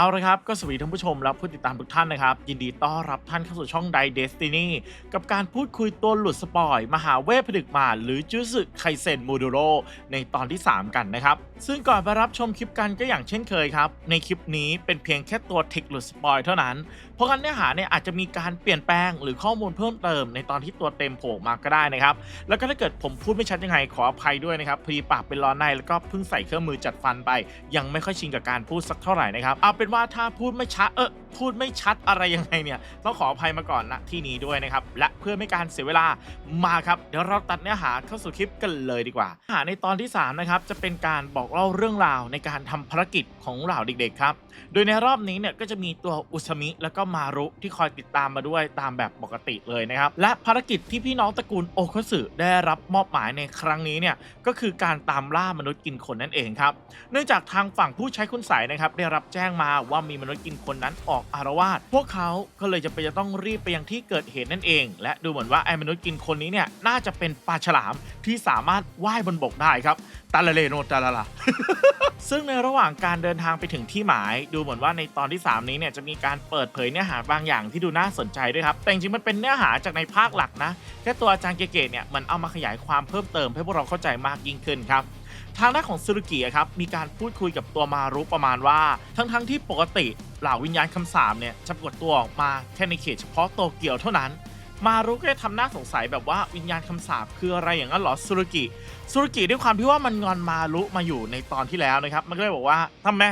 เอาละครับ ก็สวัสดีท่านผู้ชมและผู้ติดตามทุกท่านนะครับ ยินดีต้อนรับท่านเข้าสู่ช่องไดเดสตินีกับการพูดคุยตัวหลุดสปอย มหาเวทผดึกมาหรือจูสึไคเซนมูดูโรในตอนที่ 3 กันนะครับ ซึ่งก่อนไปรับชมคลิปกันก็อย่างเช่นเคยครับ ในคลิปนี้เป็นเพียงแค่ตัวเทคหลุดสปอยเท่านั้น ราะงั้นเนื้อหาเนี่ยอาจจะมีการเปลี่ยนแปลงหรือข้อมูลเพิ่มเติมในตอนที่ตัวเต็มโผล่มาก็ได้นะครับ แล้วก็ถ้าเกิดผมพูดไม่ชัดยังไงขออภัยด้วยนะครับพอดีปากเป็นร้อนในแล้วก็เพิ่งใส่เครื่องมือจัดฟันไป ยังไม่ค่อยชินกับการพูดสักเท่าไหร่นะครับเอาเป็นว่าถ้าพูดไม่ชัดเออพูดไม่ชัดอะไรยังไงเนี่ยต้องขออภัยมาก่อนณที่นี้ด้วยนะครับ และเพื่อไม่การเสียเวลามาครับ เดี๋ยวเราตัดเนื้อหาเข้าสู่คลิปกันเลยดีกว่าเนื้อหาในตอนที่3นะครับจะเป็นการบอกเล่าเรื่องราวในการทำภารกิจของเหล่าเด็กๆครับ โดยในรอบนี้เนี่ยก็จะมีตัวอุซามิแล้วก็มารุที่คอยติดตามมาด้วยตามแบบปกติเลยนะครับและภารกิจที่พี่น้องตระกูลโอคสึได้รับมอบหมายในครั้งนี้เนี่ยก็คือการตามล่ามนุษย์กินคนนั่นเองครับเนื่องจากทางฝั่งผู้ใช้คุณใสยนะครับได้รับแจ้งมาว่ามีมนุษย์กินคนนั้นออกอารวาสพวกเขาก็เลยจะไปนจะต้องรีบไปยังที่เกิดเหตุนั่นเอง และดูเหมือนว่าไอ้มนุษย์กินคนนี้เนี่ยน่าจะเป็นปลาฉลามที่สามารถว่ายบนบกได้ครับตาละเลโนตาละละซึ่งในระหว่างการเดินทางไปถึงที่หมาย ดูเหมือนว่าในตอนที่ 3 นี้เนี่ยจะมีการเปิดเผยเนื้อหาบางอย่างที่ดูน่าสนใจด้วยครับ แต่จริงๆมันเป็นเนื้อหาจากในภาคหลักนะแค่ตัวอาจารย์เกๆเนี่ยมันเอามาขยายความเพิ่มเติมให้พวกเราเข้าใจมากยิ่งขึ้นครับ ทางด้านของซูรุกิครับมีการพูดคุยกับตัวมารุประมาณว่า ทั้งๆที่ปกติเหล่าวิญญาณคำสาปเนี่ยจะปรากฏตัวออกมาแค่ในเขตเฉพาะโตเกียวเท่านั้น มารุก็ทำหน้าสงสัยแบบว่าวิญญาณคำสาปคืออะไรอย่างนั้นหรอซูรุกิซูรุกิด้วยความที่ว่ามันงอนมารุมาอยู่ในตอนที่แล้วนะครับ มันก็เลยบอกว่าทำไม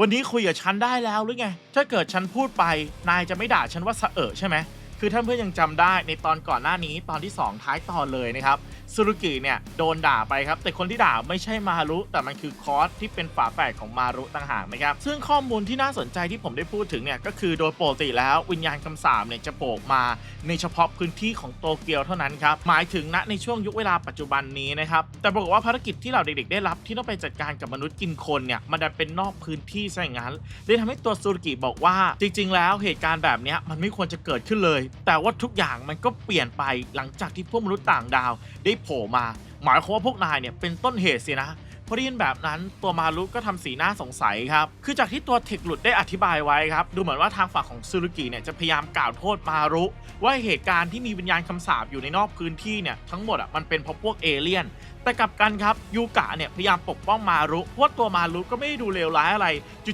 วันนี้คุยกับฉันได้แล้วหรือไงถ้าเกิดฉันพูดไปนายจะไม่ด่าฉันว่าสะเอะใช่ไหม คือท่านเพื่อนยังจำได้ในตอนก่อนหน้านี้ตอนที่ 2 ท้ายตอนเลยนะครับซูรุกิเนี่ยโดนด่าไปครับ แต่คนที่ด่าไม่ใช่มารุ แต่มันคือคอสที่เป็นฝาแฝดของมารุต่างหากนะครับ ซึ่งข้อมูลที่น่าสนใจที่ผมได้พูดถึงเนี่ยก็คือโดยปกติแล้ววิญญาณคำสาปเนี่ยจะโผล่มาในเฉพาะพื้นที่ของโตเกียวเท่านั้นครับ หมายถึงณในช่วงยุคเวลาปัจจุบันนี้นะครับ แต่ปรากฏว่าภารกิจที่เราเด็กๆ ได้รับที่ต้องไปจัดการกับมนุษย์กินคนเนี่ยมันดันเป็นนอกพื้นที่ซะอย่างนั้นเลยทำให้ตัวซูรุกิบอกว่า จริง ๆ แล้วเหตุการณ์แบบนี้มันไม่ควรจะเกิดขึ้นเลยแต่ว่าทุกอย่างมันก็เปลี่ยนไปหลังจากที่พวกมนุษย์ต่างดาวได้โผล่มา หมายความว่าพวกนายเนี่ยเป็นต้นเหตุสินะพอได้ยินแบบนั้นตัวมารุก็ทำสีหน้าสงสัยครับ คือจากที่ตัวเทคหลุดได้อธิบายไว้ครับ ดูเหมือนว่าทางฝั่งของซูรุกิเนี่ยจะพยายามกล่าวโทษมารุ ว่าเหตุการณ์ที่มีวิญญาณคำสาปอยู่ในนอกพื้นที่เนี่ยทั้งหมดอะมันเป็นเพราะพวกเอเลี่ยน แต่กลับกันครับยูกะเนี่ยพยายามปกป้องมารุเพราะตัวมารุก็ไม่ได้ดูเลวร้ายอะไร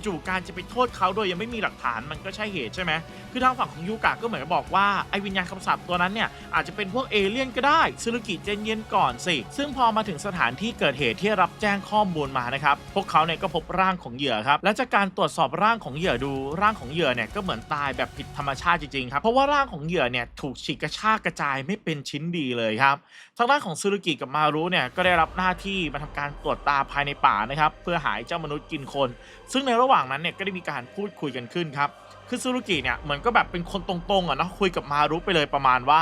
จู่ๆการจะไปโทษเขาโดยยังไม่มีหลักฐานมันก็ใช่เหตุใช่ไหมคือทางฝั่งของยูกะก็เหมือนบอกว่าไอ้วิญญาณคำสาปตัวนั้นเนี่ยอาจจะเป็นพวกเอเลี่ยนก็ได้ซูรุกิเจนเย็นก่อนสิซึ่งพอมาถึงสถานที่เกิดเหตุที่รับแจ้งข้อมูลมานะครับพวกเขาเนี่ยก็พบร่างของเหยื่อครับและจากการตรวจสอบร่างของเหยื่อดูร่างของเหยื่อเนี่ยก็เหมือนตายแบบผิดธรรมชาติจริงๆครับเพราะว่าร่างของเหยื่อเนี่ยถูกฉีกกระชากกระจายไม่เป็นชิ้นดีเลยครับทางด้านของซูรุกิกับมารุเนี่ยก็ได้รับหน้าที่มาทำการตรวจตาภายในป่านะครับ เพื่อหายเจ้ามนุษย์กินคน ซึ่งในระหว่างนั้นเนี่ยก็ได้มีการพูดคุยกันขึ้นครับคือซูรุกิเนี่ยเหมือนก็แบบเป็นคนตรงๆอะเนาะคุยกับมารุไปเลยประมาณว่า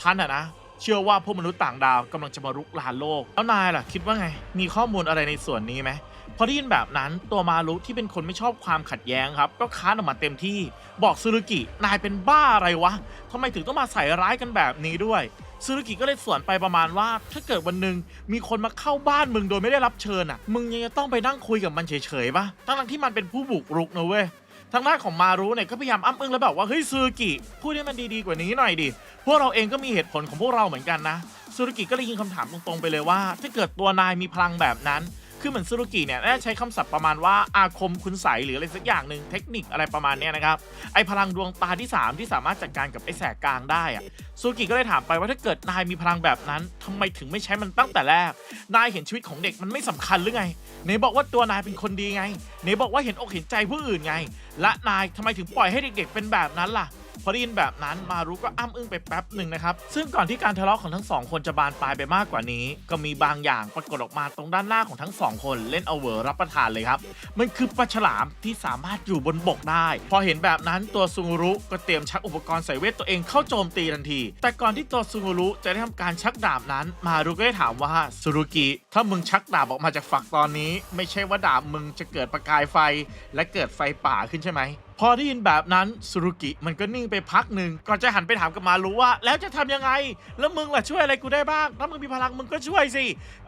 ฉันอะนะเชื่อว่าพวกมนุษย์ต่างดาวกำลังจะมารุกรานโลกแล้วนายล่ะคิดว่าไง มีข้อมูลอะไรในส่วนนี้ไหม อได้ยินแบบนั้นตัวมารุที่เป็นคนไม่ชอบความขัดแย้งครับ ก็ค้านออกมาเต็มที่ บอกซูรุกินายเป็นบ้าอะไรวะทำไมถึงต้องมาใส่ร้ายกันแบบนี้ด้วยซูรุกิก็เลยสวนไปประมาณว่า ถ้าเกิดวันหนึ่งมีคนมาเข้าบ้านมึงโดยไม่ได้รับเชิญอะ มึงยังจะต้องไปนั่งคุยกับมันเฉยๆปะทั้งที่มันเป็นผู้บุกรุกนะเว้ยทางด้านของมารุเนี่ยก็พยายามอ้ำอึ้งแล้วแบบว่าเฮ้ยซูรุกิพูดให้มันดีๆกว่านี้หน่อยดิพวกเราเองก็มีเหตุผลของพวกเราเหมือนกันนะซูรุกิก็เลยยิงคำถามตรงๆไปเลยว่า ถ้าเกิดตัวนายมีพลังแบบนั้น คือเหมือนซูรุกิเนี่ยน่าใช้คำศัพท์ประมาณว่าอาคมคุณใสหรืออะไรสักอย่างหนึ่งเทคนิคอะไรประมาณเนี้ยนะครับ ไอพลังดวงตาที่ 3 ที่สามารถจัดการกับไอแสกกลางได้อะซูรุกิก็เลยถามไปว่าถ้าเกิดนายมีพลังแบบนั้นทำไมถึงไม่ใช้มันตั้งแต่แรก นายเห็นชีวิตของเด็กมันไม่สำคัญหรือไงไหนบอกว่าตัวนายเป็นคนดีไงไหนบอกว่าเห็นอกเห็นใจผู้อื่นไง และนายทำไมถึงปล่อยให้เด็ก ๆ เป็นแบบนั้นล่ะ พอได้ยินแบบนั้นมารุก็อ้ำอึ้งไปแป๊บหนึ่งนะครับ ซึ่งก่อนที่การทะเลาะของทั้งสองคนจะบานปลายไปมากกว่านี้ ก็มีบางอย่างปรากฏออกมาตรงด้านหน้าของทั้งสองคนเล่นเอาเวอร์รับประทานเลยครับ มันคือปลาฉลามที่สามารถอยู่บนบกได้ พอเห็นแบบนั้นตัวซุงรุก็เตรียมชักอุปกรณ์ใส่เวทตัวเองเข้าโจมตีทันที แต่ก่อนที่ตัวซุงรุจะได้ทำการชักดาบนั้น มารุก็ได้ถามว่าซุรุกิถ้ามึงชักดาบออกมาจากฝักตอนนี้ ไม่ใช่ว่าดาบมึงจะเกิดประกายไฟ และเกิดไฟป่าขึ้นใช่ไหม พอได้ยินแบบนั้นสุรุกิมันก็นิ่งไปพักหนึ่งก่อนจะหันไปถามกับมารู้ว่า แล้วจะทำยังไง แล้วมึงล่ะช่วยอะไรกูได้บ้างถ้ามึงมีพลังมึงก็ช่วยสิ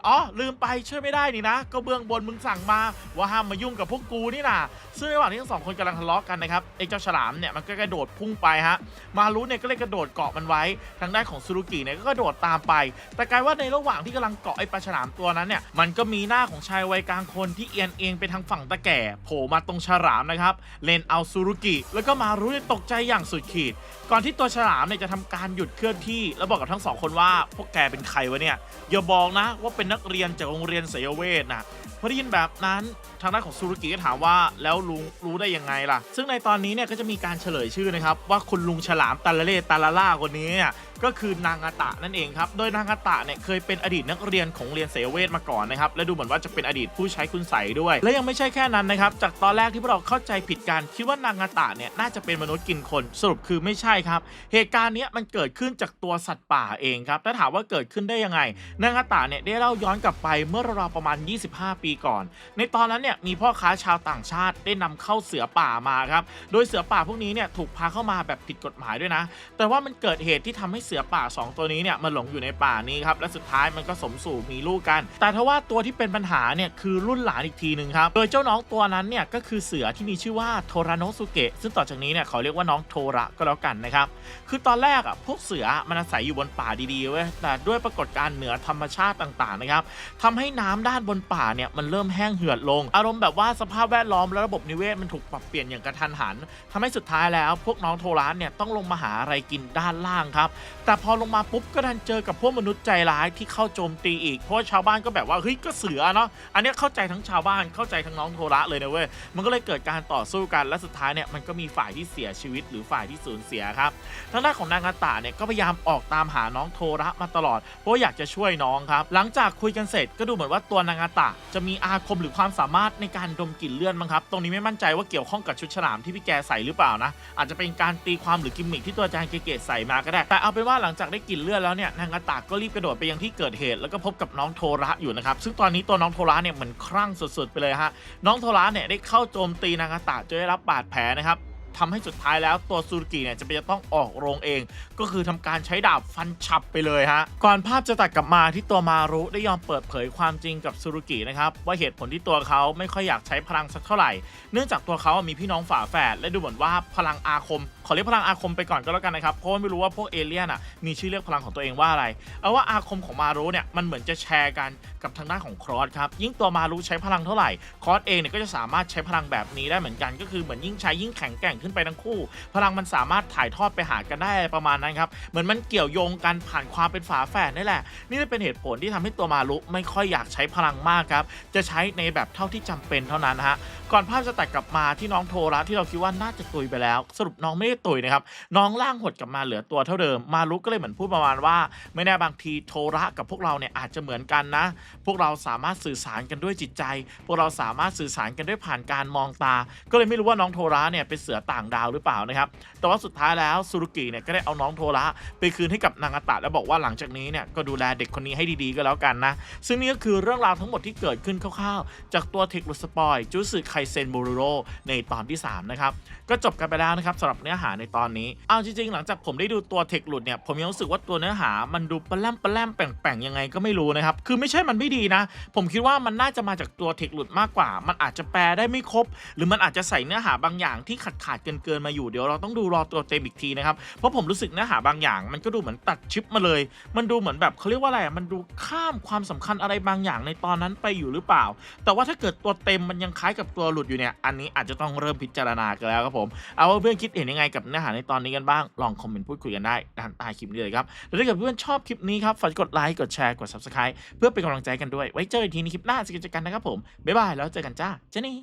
อ๋อลืมไปช่วยไม่ได้นี่นะ ก็เบื้องบนมึงสั่งมา ว่าห้ามมายุ่งกับพวกกูนี่นะซึ่งระหว่างที่ทั้งสองคนกำลังทะเลาะกันนะครับไอ้เจ้าฉลามเนี่ยมันก็กระโดดพุ่งไปฮะมารู้เนี่ยก็เลยกระโดดเกาะมันไว้ ทางด้านของซูรุกิเนี่ยก็กระโดดตามไป แต่กลายว่าในระหว่างที่กำลังเกาะไอ้ปลาฉลามตัวนั้นเนี่ยมันก็มีหน้าของชายวัยกลางคนที่เอียงเองไปทางฝั่งตะแก่โผล่มาตรงฉลามนะครับเลนเอาซูรุกิ แล้วก็มารู้เนี่ยตกใจอย่างสุดขีด ก่อนที่ตัวฉลามเนี่ยจะทำการหยุดเคลื่อนที่ แล้วบอกกับทั้งสองคนว่า พวกแกเป็นใครวะเนี่ย อย่าบอกนะว่าเป็นนักเรียนจากโรงเรียนเสยเวทนะ อได้ยินแบบนั้นทางด้านของซูรุกิก็ถามว่าแล้วลุงรู้ได้ยังไงล่ะ ซึ่งในตอนนี้เนี่ยก็จะมีการเฉลยชื่อนะครับ ว่าคุณลุงฉลามตาละเล่ตาละล่าคนนี้เนี่ยก็คือนางาตะนั่นเองครับ โดยนางาตะเนี่ยเคยเป็นอดีตนักเรียนของเรียนเสเวทมาก่อนนะครับ และดูเหมือนว่าจะเป็นอดีตผู้ใช้คุณใสด้วย และยังไม่ใช่แค่นั้นนะครับ จากตอนแรกที่พวกเราเข้าใจผิดกัน คิดว่านางาตะเนี่ยน่าจะเป็นมนุษย์กินคน สรุปคือไม่ใช่ครับ เหตุการณ์เนี้ยมันเกิดขึ้นจากตัวสัตว์ป่าเองครับ ถ้าถามว่าเกิดขึ้นได้ยังไง นางาตะเนี่ยได้เล่าย้อนกลับไปเมื่อราวๆประมาณ 25 ปีก่อน ในตอนนั้นเนี่ยมีพ่อค้าชาวต่างชาติได้นำเข้าเสือป่ามาครับโดยเสือป่าพวกนี้เนี่ยถูกพาเข้ามาแบบผิดกฎหมายด้วยนะ แต่ว่ามันเกิดเหตุที่ทำให้เสือป่า 2 ตัวนี้เนี่ยมาหลงอยู่ในป่านี้ครับและสุดท้ายมันก็สมสู่มีลูกกัน แต่ทว่าตัวที่เป็นปัญหาเนี่ยคือรุ่นหลานอีกทีหนึ่งครับโดยเจ้าน้องตัวนั้นเนี่ยก็คือเสือที่มีชื่อว่าโทราโนสุเกะซึ่งต่อจากนี้เนี่ยเขาเรียกว่าน้องโทระก็แล้วกันนะครับคือตอนแรกอะพวกเสือมันอาศัยอยู่บนป่าดีๆเว้ยแต่ด้วยปรากฏการณ์เหนือธรรมชาติต่างๆนะครับทำให้น้ำด้านบนป่าเนี่ยมันเริ่มแห้งเหือดลง อารมณ์แบบว่าสภาพแวดล้อมและระบบนิเวศมันถูกปรับเปลี่ยนอย่างกระทันหันทำให้สุดท้ายแล้ว พวกน้องโทรานเนี่ยต้องลงมาหาอะไรกินด้านล่างครับ แต่พอลงมาปุ๊บก็ดันเจอกับพวกมนุษย์ใจร้ายที่เข้าโจมตีอีก เพราะว่าชาวบ้านก็แบบว่าเฮ้ยก็เสือเนาะ อันนี้เข้าใจทั้งชาวบ้านเข้าใจทั้งน้องโทระเลยนะเว้ย มันก็เลยเกิดการต่อสู้กัน และสุดท้ายเนี่ยมันก็มีฝ่ายที่เสียชีวิตหรือฝ่ายที่สูญเสียครับ ทางด้านของนางาตาเนี่ยก็พยายามออกตามหาน้องโทระมาตลอด เพราะอยากจะช่วยน้องครับ หลังจากคุยกันเสร็จก็ดูเหมือนว่าตัวนางาตะจะมีอาคมหรือความสามารถในการดมกลิ่นเลือดมั้งครับ ตรงนี้ไม่มั่นใจว่าเกี่ยวข้องกับชุดฉลามที่พี่แกใส่หรือเปล่านะ อาจจะเป็นการตีความหรือกิมมิคที่ตัวอาจารย์เกเกใส่มาก็ได้ แต่เอาเป็นว่าหลังจากได้กลิ่นเลือดแล้วเนี่ยนางาตะก็รีบกระโดดไปยังที่เกิดเหตุแล้วก็พบกับน้องโทระอยู่นะครับ ซึ่งตอนนี้ตัวน้องโทระเนี่ยเหมือนคลั่งสุดๆไปเลยฮะ น้องโทระเนี่ยได้เข้าโจมตีนางาตะจนได้รับบาดแผลนะครับ ทำให้สุดท้ายแล้วตัวซูรุกิเนี่ยจะเป็นจะต้องออกโรงเอง ก็คือทำการใช้ดาบฟันฉับไปเลยฮะ ก่อนภาพจะตัดกลับมาที่ตัวมารุได้ยอมเปิดเผยความจริงกับซูรุกินะครับว่าเหตุผลที่ตัวเขาไม่ค่อยอยากใช้พลังสักเท่าไหร่ เนื่องจากตัวเขามีพี่น้องฝาแฝดและดูเหมือนว่าพลังอาคมขอเรียกพลังอาคมไปก่อนก็แล้วกันนะครับเพราะว่าไม่รู้ว่าพวกเอเลี่ยนอะมีชื่อเรียกพลังของตัวเองว่าอะไรเอาว่าอาคมของมารุเนี่ยมันเหมือนจะแชร์กันกับทางด้านของครอสครับยิ่งตัวมารุใช้พลังเท่าไหร่ครอสเองเนี่ยก็จะสามารถใช้พลังแบบนี้ได้เหมือนกัน ก็คือเหมือนยิ่งใช้ยิ่งแข็งแกร่งขึ้นไปทั้งคู่ พลังมันสามารถถ่ายทอดไปหากันได้ประมาณนั้นครับเหมือนมันเกี่ยวโยงกันผ่านความเป็นฝาแฝดนี่แหละ นี่จะเป็นเหตุผลที่ทำให้ตัวมารุไม่ค่อยอยากใช้พลังมากครับจะใช้ในแบบเท่าที่จำเป็นเท่านั้นฮะก่อนภาพจะตัดกลับมาที่น้องโทระที่เราคิดว่าน่าจะตุยไปแล้ว สรุปน้องไม่ได้ตุยนะครับน้องร่างหดกลับมาเหลือตัวเท่าเดิม มารุก็เลยเหมือนพูดประมาณว่า ไม่แน่บางทีโทระกับพวกเราเนี่ยอาจจะเหมือนกันนะ พวกเราสามารถสื่อสารกันด้วยจิตใจ พวกเราสามารถสื่อสารกันด้วยผ่านการมองตา ก็เลยไม่รู้ว่าน้องโทระเนี่ยเป็นเสือต่างดาวหรือเปล่านะครับแต่ว่าสุดท้ายแล้วซูรุกิเนี่ยก็ได้เอาน้องโทระไปคืนให้กับนางาตะแล้วบอกว่าหลังจากนี้เนี่ยก็ดูแลเด็กคนนี้ให้ดีๆก็แล้วกันนะซึ่งนี่ก็คือเรื่องราวทั้งหมดที่เกิดขึ้นคร่าวๆ จากตัวเทคลุสปอยจูสึไคเซนบูรุโรในตอนที่3นะครับก็จบกันไปแล้วนะครับสำหรับเนื้อหาในตอนนี้ เอาจริงๆ หลังจากผมได้ดูตัวเทคหลุดเนี่ย ผมยังรู้สึกว่าตัวเนื้อหามันดูปลาแลมปลาแลมแป่งๆ ยังไงก็ไม่รู้นะครับ คือไม่ใช่มันไม่ดีนะ ผมคิดว่ามันน่าจะมาจากตัวเทคหลุดมากกว่า มันอาจจะแปลได้ไม่ครบ หรือมันอาจจะใส่เนื้อหาบางอย่างที่ขาดขาดๆเกินเกินๆมาอยู่ เดี๋ยวเราต้องดูรอตัวเต็มอีกทีนะครับ เพราะผมรู้สึกเนื้อหาบางอย่าง มันก็ดูเหมือนตัดชิปมาเลย มันดูเหมือนแบบเขาเรียกว่าอะไร มันดูข้ามความสำคัญอะไรบางอย่างในตอนนั้นไปอยู่หรือเปล่า แต่ว่าถ้าเกิดตัวเต็มมันยังคล้ายกับตัวหลุดอยู่เนี่ย อันนี้อาจจะต้องเริ่มพิจารณากันแล้วครับผม เอาว่าเพื่อนคิดเห็นยังไงกับเนื้อหาในตอนนี้กันบ้าง ลองคอมเมนต์พูดคุยกันได้ด้านใต้คลิปนี้เลยครับแล้วถ้าเกิดเพื่อนชอบคลิปนี้ครับฝากกดไลค์กดแชร์กด subscribe เพื่อเป็นกำลังใจกันด้วย ไว้เจอกันทีในคลิปหน้าสกิจกันนะครับผมบ๊ายบายแล้วเจอกันจ้าเจนี่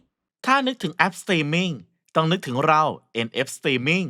ถ้านึกถึงแอปสตรีมมิ่งต้องนึกถึงเรา NF Streaming